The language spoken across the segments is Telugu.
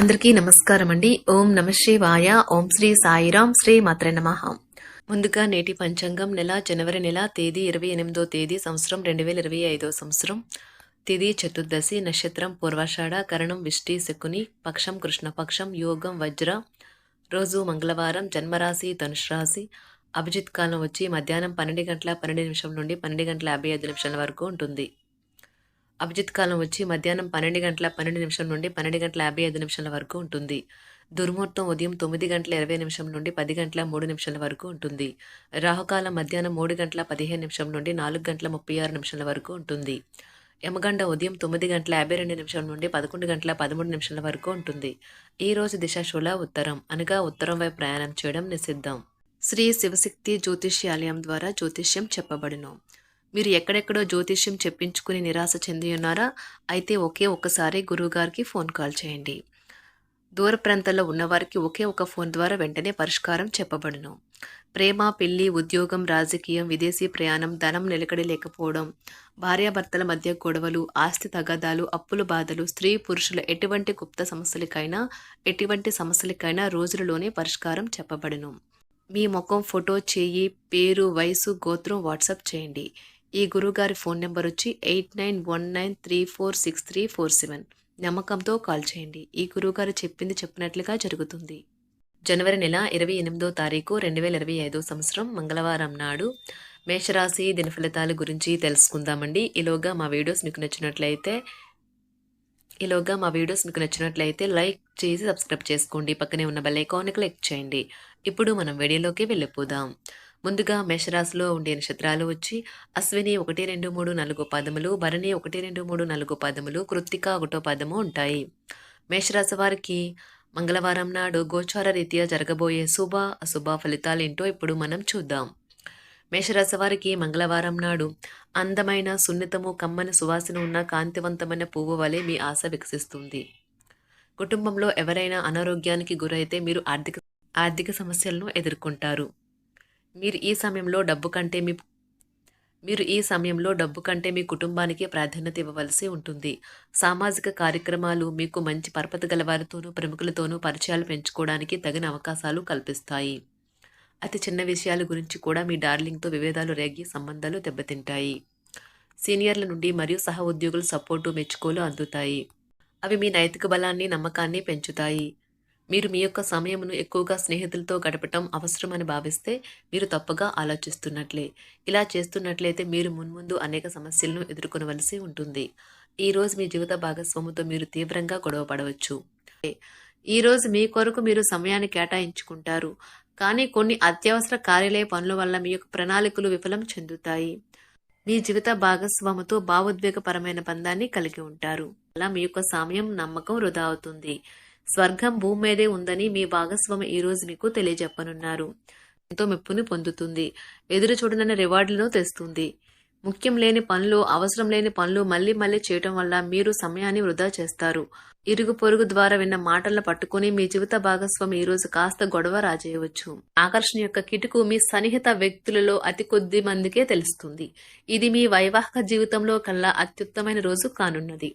అందరికీ నమస్కారం అండి ఓం నమ శివాయ. ఓం శ్రీ సాయిరాం శ్రీ మాత్ర నమ. ముందుగా నేటి పంచాంగం నెల జనవరి నెల తేదీ ఇరవై ఎనిమిదో తేదీ సంవత్సరం రెండు వేల ఇరవై ఐదో సంవత్సరం. తిది చతుర్దశి నక్షత్రం పూర్వాషాఢ కరణం విష్టి శకుని పక్షం కృష్ణపక్షం యోగం వజ్ర. రోజు మంగళవారం జన్మరాశి ధనుష్ రాశి అభిజిత్ కాలం వచ్చి మధ్యాహ్నం పన్నెండు గంటల పన్నెండు నిమిషం నుండి పన్నెండు గంటల యాభై ఐదు నిమిషాల వరకు ఉంటుంది. అభిజిత్ కాలం వచ్చి మధ్యాహ్నం పన్నెండు గంటల పన్నెండు నిమిషం నుండి పన్నెండు గంటల యాభై ఐదు నిమిషాల వరకు ఉంటుంది. దుర్ముహూర్తం ఉదయం తొమ్మిది గంటల ఇరవై నిమిషం నుండి పది గంటల మూడు నిమిషాల వరకు ఉంటుంది. రాహుకాలం మధ్యాహ్నం మూడు గంటల పదిహేను నిమిషం నుండి నాలుగు గంటల ముప్పై ఆరు నిమిషాల వరకు ఉంటుంది. యమగండ ఉదయం తొమ్మిది గంటల యాభై రెండు నిమిషం నుండి పదకొండు గంటల పదమూడు నిమిషాల వరకు ఉంటుంది. ఈ రోజు దిశాశూల ఉత్తరం. అనగా ఉత్తరం వైపు ప్రయాణం చేయడం నిషిద్ధం. శ్రీ శివశక్తి జ్యోతిష్యాలయం ద్వారా జ్యోతిష్యం చెప్పబడును. మీరు ఎక్కడెక్కడో జ్యోతిష్యం చెప్పించుకుని నిరాశ చెంది ఉన్నారా? అయితే ఒకే ఒక్కసారి గురువుగారికి ఫోన్ కాల్ చేయండి. దూర ప్రాంతాల్లో ఉన్నవారికి ఒకే ఒక ఫోన్ ద్వారా వెంటనే పరిష్కారం చెప్పబడును. ప్రేమ పెళ్ళి ఉద్యోగం రాజకీయం విదేశీ ప్రయాణం ధనం నిలకడి లేకపోవడం భార్యాభర్తల మధ్య గొడవలు ఆస్తి తగాదాలు అప్పుల బాధలు స్త్రీ పురుషుల ఎటువంటి గుప్త సమస్యలకైనా ఎటువంటి సమస్యలకైనా రోజులలోనే పరిష్కారం చెప్పబడును. మీ ముఖం ఫోటో చేయి పేరు వయసు గోత్రం వాట్సాప్ చేయండి. ఈ గురువుగారి ఫోన్ నెంబర్ వచ్చి eight nine one nine three four six three four seven. నమ్మకంతో కాల్ చేయండి. ఈ గురువుగారు చెప్పింది చెప్పినట్లుగా జరుగుతుంది. జనవరి నెల ఇరవై ఎనిమిదో తారీఖు రెండు వేల ఇరవై ఐదో సంవత్సరం మంగళవారం నాడు మేషరాశి దినఫలితాల గురించి తెలుసుకుందామండి. ఈలోగా మా వీడియోస్ మీకు నచ్చినట్లయితే ఈలోగా మా వీడియోస్ మీకు నచ్చినట్లయితే లైక్ చేసి సబ్స్క్రైబ్ చేసుకోండి. పక్కనే ఉన్న బెల్ ఐకాన్ క్లిక్ చేయండి. ఇప్పుడు మనం వీడియోలోకి వెళ్ళిపోదాం. ముందుగా మేషరాశిలో ఉండే నక్షత్రాలు వచ్చి అశ్విని ఒకటి రెండు మూడు నాలుగు పదములు భరణి ఒకటి రెండు మూడు నాలుగు పదములు కృత్తిక ఒకటో పదము ఉంటాయి. మేషరాశి వారికి మంగళవారం నాడు గోచార రీత్యా జరగబోయే శుభ అశుభ ఫలితాలు ఏంటో ఇప్పుడు మనం చూద్దాం. మేషరాశి వారికి మంగళవారం నాడు అందమైన సున్నితము కమ్మని సువాసన ఉన్న కాంతివంతమైన పువ్వు వలె మీ ఆశ వికసిస్తుంది. కుటుంబంలో ఎవరైనా అనారోగ్యానికి గురైతే మీరు ఆర్థిక ఆర్థిక సమస్యలను ఎదుర్కొంటారు. మీరు ఈ సమయంలో డబ్బు కంటే మీ మీరు ఈ సమయంలో డబ్బు కంటే మీ కుటుంబానికి ప్రాధాన్యత ఇవ్వవలసి ఉంటుంది. సామాజిక కార్యక్రమాలు మీకు మంచి పరపతి గల వారితోనూ ప్రముఖులతోనూ పరిచయాలు పెంచుకోవడానికి తగిన అవకాశాలు కల్పిస్తాయి. అతి చిన్న విషయాల గురించి కూడా మీ డార్లింగ్తో విభేదాలు రేగి సంబంధాలు దెబ్బతింటాయి. సీనియర్ల నుండి మరియు సహ ఉద్యోగుల సపోర్టు మెచ్చుకోలు అందుతాయి. అవి మీ నైతిక బలాన్ని నమ్మకాన్ని పెంచుతాయి. మీరు మీ యొక్క సమయమును ఎక్కువగా స్నేహితులతో గడపటం అవసరమని భావిస్తే మీరు తప్పుగా ఆలోచిస్తున్నట్లే. ఇలా చేస్తున్నట్లయితే మీరు మున్ముందు అనేక సమస్యలను ఎదుర్కొనవలసి ఉంటుంది. ఈరోజు మీ జీవిత భాగస్వాముతో మీరు తీవ్రంగా గొడవ పడవచ్చు. ఈరోజు మీ కొరకు మీరు సమయాన్ని కేటాయించుకుంటారు. కానీ కొన్ని అత్యవసర కార్యాలయ పనుల వల్ల మీ యొక్క ప్రణాళికలు విఫలం చెందుతాయి. మీ జీవిత భాగస్వాముతో భావోద్వేగపరమైన బంధాన్ని కలిగి ఉంటారు. అలా మీ యొక్క సమయం నమ్మకం వృధా అవుతుంది. స్వర్గం భూమి మీదే ఉందని మీ భాగస్వామి ఈ రోజు మీకు తెలియజెప్పనున్నారు. ఎంతో మెప్పుని పొందుతుంది. ఎదురు చూడనన్న రివార్డులను తెస్తుంది. ముఖ్యం లేని పనులు అవసరం లేని పనులు మళ్ళీ మళ్ళీ చేయటం వల్ల మీరు సమయాన్ని వృధా చేస్తారు. ఇరుగు పొరుగు ద్వారా విన్న మాటలను పట్టుకుని మీ జీవిత భాగస్వామి ఈ రోజు కాస్త గొడవ రాజేయవచ్చు. ఆకర్షణ యొక్క కిటుకు మీ సన్నిహిత వ్యక్తులలో అతి కొద్ది మందికే తెలుస్తుంది. ఇది మీ వైవాహిక జీవితంలో కల్లా అత్యుత్తమైన రోజు కానున్నది.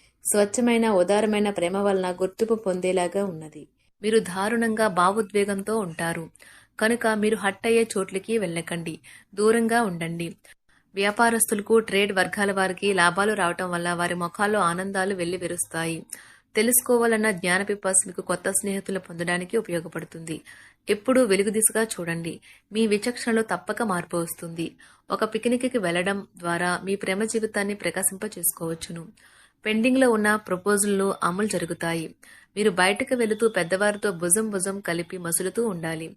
స్వచ్ఛమైన ఉదారమైన ప్రేమ వలన గుర్తింపు పొందేలాగా ఉన్నది. మీరు దారుణంగా భావోద్వేగంతో ఉంటారు. కనుక మీరు హట్ అయ్యే చోట్లకి వెళ్ళకండి. దూరంగా ఉండండి. వ్యాపారస్తులకు ట్రేడ్ వర్గాల వారికి లాభాలు రావటం వల్ల వారి ముఖాల్లో ఆనందాలు వెళ్ళి విరుస్తాయి తెలుసుకోవాలన్న జ్ఞాన పిపాస్ మీకు కొత్త స్నేహితులు పొందడానికి ఉపయోగపడుతుంది. ఎప్పుడూ వెలుగు దిశగా చూడండి. మీ విచక్షణలో తప్పక మార్పు వస్తుంది. ఒక పిక్నిక్కి వెళ్ళడం ద్వారా మీ ప్రేమ జీవితాన్ని ప్రకాశింప చేసుకోవచ్చును పెండింగ్లో ఉన్న ప్రపోజల్లు అమలు జరుగుతాయి. మీరు బయటకు వెళుతూ పెద్దవారితో భుజం భుజం కలిపి మసులుతూ ఉండాలి.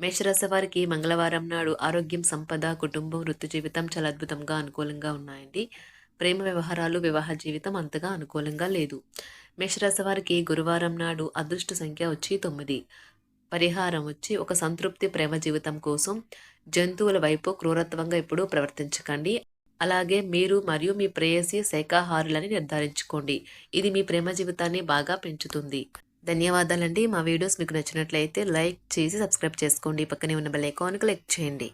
మేషరాశి వారికి మంగళవారం నాడు ఆరోగ్యం సంపద కుటుంబం వృత్తి జీవితం చాలా అద్భుతంగా అనుకూలంగా ఉన్నాయండి. ప్రేమ వ్యవహారాలు వివాహ జీవితం అంతగా అనుకూలంగా లేదు. మేషరాశి వారికి గురువారం నాడు అదృష్ట సంఖ్య వచ్చి తొమ్మిది. పరిహారం వచ్చి ఒక సంతృప్తి ప్రేమ జీవితం కోసం జంతువుల వైపు క్రూరత్వంగా ఎప్పుడూ ప్రవర్తించకండి. అలాగే మీరు మరియు మీ ప్రేయసి శాఖాహారులని నిర్ధారించుకోండి. ఇది మీ ప్రేమ జీవితాన్ని బాగా పెంచుతుంది. ధన్యవాదాలండి. మా వీడియోస్ మీకు నచ్చినట్లయితే లైక్ చేసి సబ్స్క్రైబ్ చేసుకోండి. పక్కనే ఉన్న బెల్ ఐకాన్ క్లిక్ చేయండి.